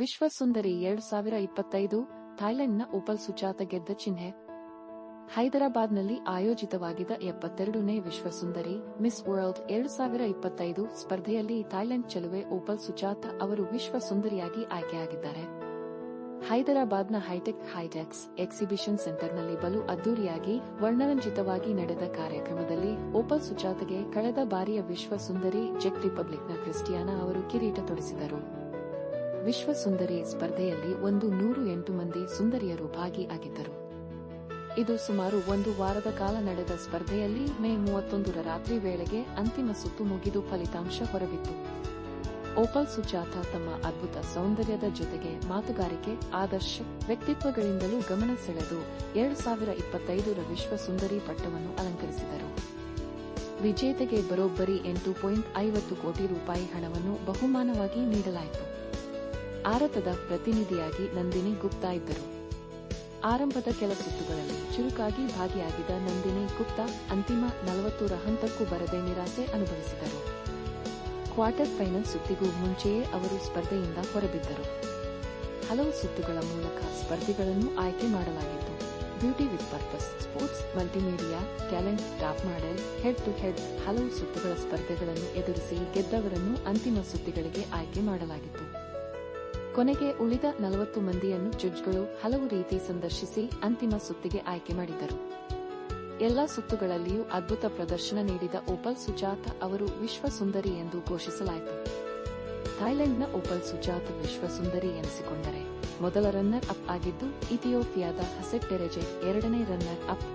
ವಿಶ್ವ ಸುಂದರಿ ಎರಡು ಸಾವಿರ ಇಪ್ಪತ್ತೈದು ಥಾಯ್ಲೆಂಡ್ನ ಓಪಲ್ ಸುಜಾತ ಗೆದ್ದ ಚಿಹ್ನೆ. ಹೈದರಾಬಾದ್ನಲ್ಲಿ ಆಯೋಜಿತವಾಗಿದ್ದ ಎಪ್ಪತ್ತೆರಡನೇ ವಿಶ್ವಸುಂದರಿ ಮಿಸ್ ವರ್ಲ್ಡ್ ಎರಡು ಸಾವಿರ ಇಪ್ಪತ್ತೈದು ಸ್ಪರ್ಧೆಯಲ್ಲಿ ಥಾಯ್ಲೆಂಡ್ ಚಲುವೆ ಓಪಲ್ ಸುಜಾತ ಅವರು ವಿಶ್ವ ಸುಂದರಿಯಾಗಿ ಆಯ್ಕೆಯಾಗಿದ್ದಾರೆ. ಹೈದರಾಬಾದ್ನ ಹೈಟೆಕ್ ಹೈಟೆಕ್ಸ್ ಎಕ್ಸಿಬಿಷನ್ ಸೆಂಟರ್ನಲ್ಲಿ ಬಲು ಅದ್ದೂರಿಯಾಗಿ ವರ್ಣರಂಜಿತವಾಗಿ ನಡೆದ ಕಾರ್ಯಕ್ರಮದಲ್ಲಿ ಓಪಲ್ ಸುಜಾತಗೆ ಕಳೆದ ಬಾರಿಯ ವಿಶ್ವ ಸುಂದರಿ ಜೆಕ್ ರಿಪಬ್ಲಿಕ್ನ ಕ್ರಿಸ್ಟಿಯಾನಾ ಅವರು ಕಿರೀಟ ತೊಡಿಸಿದರು. ವಿಶ್ವ ಸುಂದರಿ ಸ್ಪರ್ಧೆಯಲ್ಲಿ ಒಂದು ನೂರು ಎಂಟು ಮಂದಿ ಸುಂದರಿಯರು ಭಾಗಿಯಾಗಿದ್ದರು. ಇದು ಸುಮಾರು ಒಂದು ವಾರದ ಕಾಲ ನಡೆದ ಸ್ಪರ್ಧೆಯಲ್ಲಿ ಮೇ ಮೂವತ್ತೊಂದರ ರಾತ್ರಿ ವೇಳೆಗೆ ಅಂತಿಮ ಸುತ್ತು ಮುಗಿದು ಫಲಿತಾಂಶ ಹೊರಬಿತ್ತು. ಓಪಲ್ ಸುಜಾತ ತಮ್ಮ ಅದ್ಭುತ ಸೌಂದರ್ಯದ ಜೊತೆಗೆ ಮಾತುಗಾರಿಕೆ, ಆದರ್ಶ, ವ್ಯಕ್ತಿತ್ವಗಳಿಂದಲೂ ಗಮನ ಸೆಳೆದು ಎರಡು ಸಾವಿರ ಇಪ್ಪತ್ತೈದರ ವಿಶ್ವ ಸುಂದರಿ ಪಟ್ಟವನ್ನು ಅಲಂಕರಿಸಿದರು. ವಿಜೇತೆಗೆ ಬರೋಬ್ಬರಿ ಎಂಟು ಪಾಯಿಂಟ್ ಐವತ್ತು ಕೋಟಿ ರೂಪಾಯಿ ಹಣವನ್ನು ಬಹುಮಾನವಾಗಿ ನೀಡಲಾಯಿತು. ಆರತದ ಪ್ರತಿನಿಧಿಯಾಗಿ ನಂದಿನಿ ಗುಪ್ತಾ ಇದ್ದರು. ಆರಂಭದ ಕೆಲ ಸುತ್ತುಗಳಲ್ಲಿ ಚುರುಕಾಗಿ ಭಾಗಿಯಾಗಿದ್ದ ನಂದಿನಿ ಗುಪ್ತಾ ಅಂತಿಮ ನಲವತ್ತೂರ ಹಂತಕ್ಕೂ ಬರದೆ ನಿರಾಸೆ ಅನುಭವಿಸಿದರು. ಕ್ವಾರ್ಟರ್ ಫೈನಲ್ ಸುತ್ತಿಗೂ ಮುಂಚೆಯೇ ಅವರು ಸ್ಪರ್ಧೆಯಿಂದ ಹೊರಬಿದ್ದರು. ಹಲವು ಸುತ್ತುಗಳ ಮೂಲಕ ಸ್ಪರ್ಧಿಗಳನ್ನು ಆಯ್ಕೆ ಮಾಡಲಾಗಿತ್ತು. Beauty with purpose, sports, multimedia, talent, top model, head to head ಹಲವು ಸುತ್ತುಗಳ ಸ್ಪರ್ಧೆಗಳನ್ನು ಎದುರಿಸಿ ಗೆದ್ದವರನ್ನು ಅಂತಿಮ ಸುತ್ತಿಗಳಿಗೆ ಆಯ್ಕೆ ಮಾಡಲಾಗಿತ್ತು. ಕೊನೆಗೆ ಉಳಿದ ನಲವತ್ತು ಮಂದಿಯನ್ನು ಜಡ್ಜ್ಗಳು ಹಲವು ರೀತಿ ಸಂದರ್ಶಿಸಿ ಅಂತಿಮ ಸುತ್ತಿಗೆ ಆಯ್ಕೆ ಮಾಡಿದರು. ಎಲ್ಲಾ ಸುತ್ತುಗಳಲ್ಲಿಯೂ ಅದ್ಭುತ ಪ್ರದರ್ಶನ ನೀಡಿದ ಓಪಲ್ ಸುಜಾತ ಅವರು ವಿಶ್ವ ಸುಂದರಿ ಎಂದು ಘೋಷಿಸಲಾಯಿತು. ಥಾಯ್ಲೆಂಡ್ನ ಓಪಲ್ ಸುಜಾತ ವಿಶ್ವ ಸುಂದರಿ ಎನಿಸಿಕೊಂಡರೆ ಮೊದಲ ರನ್ನರ್ ಅಪ್ ಆಗಿದ್ದು ಇಥಿಯೋಪಿಯಾದ ಹಸೆಟ್ ಟೆರೆಜೆ ಎರಡನೇ ರನ್ನರ್ ಅಪ್